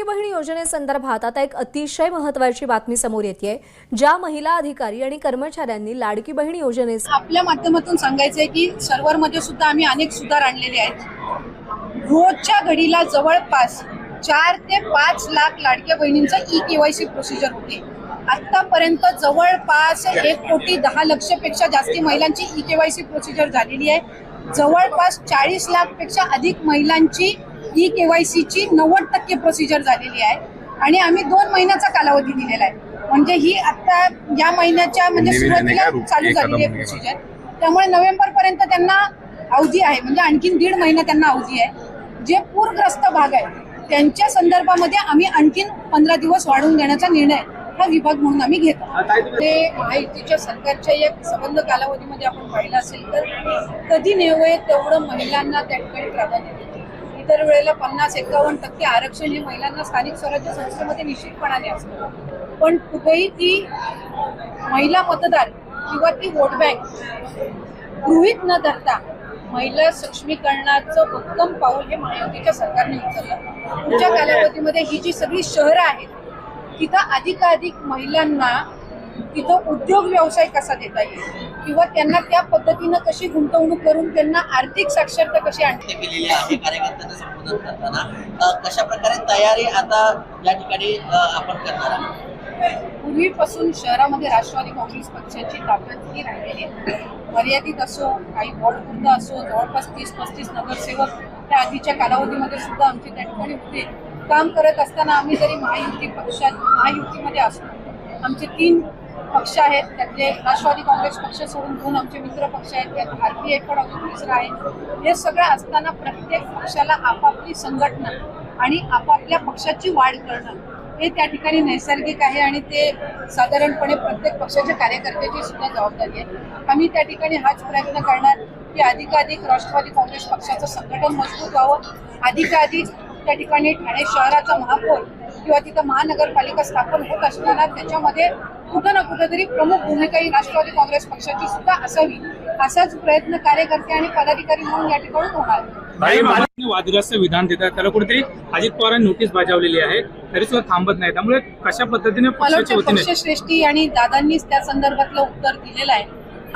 लाडकी बहीण योजनेसंदर्भात आता एक अतिशय महत्वाची बातमी समोर येते ज्या महिला अधिकारी आणि कर्मचाऱ्यांनी लाडकी बहीण योजने आपल्या माध्यमातून सांगायचंय की सर्व्हरमध्ये सुद्धा आम्ही अनेक सुधार आणलेले आहेत. रोजच्या घडीला जवळपास चार ते पाच लाख लाडक्या बहिणींचं ई केवायसी प्रोसिजर होते. आतापर्यंत जवळपास एक कोटी दहा लक्षपेक्षा जास्ती महिलांची ई केवायसी प्रोसिजर झालेली आहे. जवळपास चाळीस लाखपेक्षा अधिक महिलांची ई केवायसीची नव्वद टक्के प्रोसिजर झालेली आहे. आणि आम्ही दोन महिन्याचा कालावधी दिलेला आहे. म्हणजे ही आता या महिन्याच्या म्हणजे आहे सुरुवातीला चालू झालेली आहे. प्रोसिजर त्यामुळे नोव्हेंबर पर्यंत त्यांना अवधी आहे. म्हणजे आणखीन दीड महिना त्यांना अवधी आहे. जे पूरग्रस्त भाग आहे त्यांच्या संदर्भामध्ये आम्ही आणखीन पंधरा दिवस वाढवून देण्याचा निर्णय हा विभाग म्हणून आम्ही घेतो. ते महायुतीच्या सरकारच्या एक संबंध कालावधीमध्ये आपण पाहिलं असेल तर कधी नेवय तेवढं महिलांना त्या ठिकाणी प्राधान्य इतर वेळेला पन्नास एकावन्न टक्के आरक्षण हे महिलांना स्थानिक स्वराज्य संस्थेमध्ये निश्चितपणाने असतं. पण कुठेही ती महिला मतदार किंवा ती वोट बँक गृहित न धरता महिला सक्षमीकरणाचं भक्कम पाऊल हे महायुतीच्या सरकारने उचललं. पुढच्या कालावधीमध्ये ही जी सगळी शहरं आहेत तिथं अधिकाधिक महिलांना तिथं उद्योग व्यवसाय कसा देता येईल? किंवा त्यांना त्या पद्धतीनं कशी गुंतवणूक करून त्यांना आर्थिक साक्षरता कशी आणता? केलेली आहे कार्यकर्त्यांना संबोधन करताना. कशा प्रकारे तयारी आता या ठिकाणी आपण करणार आहोत? पूर्वीपासून शहरामध्ये राष्ट्रवादी काँग्रेस पक्षाची ताकद ही राहिलेली आहे. मर्यादित असो काही वॉर्डपुरता असो जवळपास तीस पस्तीस नगरसेवक त्या आधीच्या कालावधीमध्ये सुद्धा आमचे त्या ठिकाणी होते. काम करत असताना आम्ही जरी महायुती पक्षात महायुतीमध्ये असतो आमचे तीन पक्ष आहेत त्यातले राष्ट्रवादी काँग्रेस पक्ष सोडून दोन आमचे मित्र पक्ष आहेत त्यात भारतीय पण अजून तिसरा आहे हे सगळं असताना प्रत्येक पक्षाला आपापली संघटना आणि आपापल्या पक्षाची वाढ करणं हे त्या ठिकाणी नैसर्गिक आहे आणि ते साधारणपणे प्रत्येक पक्षाच्या कार्यकर्त्याची सुद्धा जबाबदारी आहे. आम्ही त्या ठिकाणी हाच प्रयत्न करणार की अधिकाधिक राष्ट्रवादी काँग्रेस पक्षाचं संघटन मजबूत व्हावं. अधिकाधिक त्या ठिकाणी ठाणे शहराचा महापौर किंवा तिथं महानगरपालिका स्थापन होत असताना त्याच्यामध्ये कुठं ना कुठंतरी प्रमुख भूमिका ही राष्ट्रवादी काँग्रेस पक्षाची सुद्धा असावी असाच प्रयत्न कार्यकर्ते आणि पदाधिकारी म्हणून या ठिकाणी होणार. वादग्रस्त विधान देतात त्याला कुठेतरी अजित पवारांनी नोटीस बजावलेली आहे तरी सुद्धा थांबत नाही. त्यामुळे कशा पद्धतीने पक्षश्रेष्ठी आणि दादांनीच त्या संदर्भातलं उत्तर दिलेलं आहे.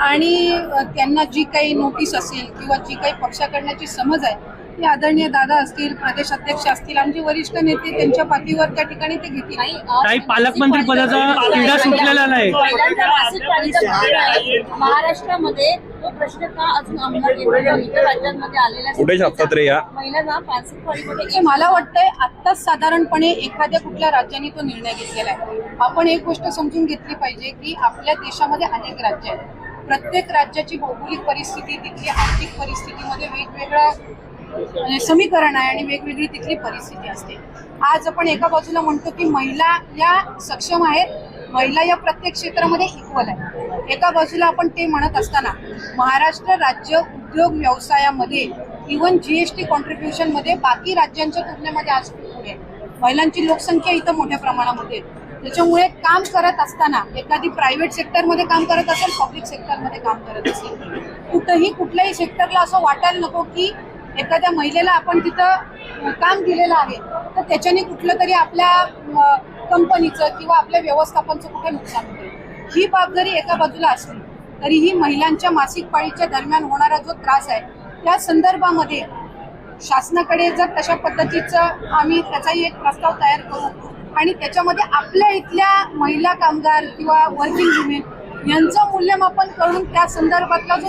आणि त्यांना जी काही नोटीस असेल किंवा जी काही पक्षाकडण्याची समज आहे ती आदरणीय दादा असतील प्रदेश अध्यक्ष असतील आमचे वरिष्ठ नेते त्यांच्या पाठीवर त्या ठिकाणी ते घेतील काही पालकमंत्री पदाचा क्रीडा सुटलेला नाही महिलांचा मासिक पाळीचा प्रश्न आहे. महाराष्ट्रामध्ये तो प्रश्न का अजून अंमलात येत नाही? इतर राज्यांमध्ये आलेल्या कुठे छापतात रे या? महिलांना मासिक पाळीमध्ये हे मला वाटतंय आत्ताच साधारणपणे एखाद्या कुठल्या राज्याने तो निर्णय घेतलेला आहे आपण एक गोष्ट समजून घेतली पाहिजे की आपल्या देशामध्ये अनेक राज्य आहेत प्रत्येक राज्याची भौगोलिक परिस्थिती तिथली आर्थिक परिस्थितीमध्ये वेगवेगळं म्हणजे म्हणजे समीकरण आहे आणि वेगवेगळी तिथली परिस्थिती असते. आज आपण एका बाजूला म्हणतो की महिला या सक्षम आहेत महिला या प्रत्येक क्षेत्रामध्ये इक्वल आहे एका बाजूला आपण ते म्हणत असताना महाराष्ट्र राज्य उद्योग व्यवसायामध्ये इव्हन जीएसटी कॉन्ट्रीब्युशनमध्ये बाकी राज्यांच्या तुलनेमध्ये आज पुढे महिलांची लोकसंख्या इथं मोठ्या प्रमाणामध्ये आहे. त्याच्यामुळे काम करत असताना एखादी प्रायव्हेट सेक्टरमध्ये काम करत असेल पब्लिक सेक्टरमध्ये काम करत असेल कुठंही कुठल्याही सेक्टरला असं वाटायला नको की एखाद्या महिलेला आपण तिथं काम दिलेलं आहे तर त्याच्याने कुठलं तरी आपल्या कंपनीचं किंवा आपल्या व्यवस्थापनचं कुठे नुकसान होते ही बाब जरी एका बाजूला असली तरीही महिलांच्या मासिक पाळीच्या दरम्यान होणारा जो त्रास आहे त्या संदर्भामध्ये शासनाकडे जर तशा पद्धतीचं आम्ही त्याचाही एक प्रस्ताव तयार करू आणि त्याच्यामध्ये आपल्या इथल्या महिला कामगार किंवा वर्किंग वुमेन यांचं मूल्यमापन करून त्या संदर्भातला जो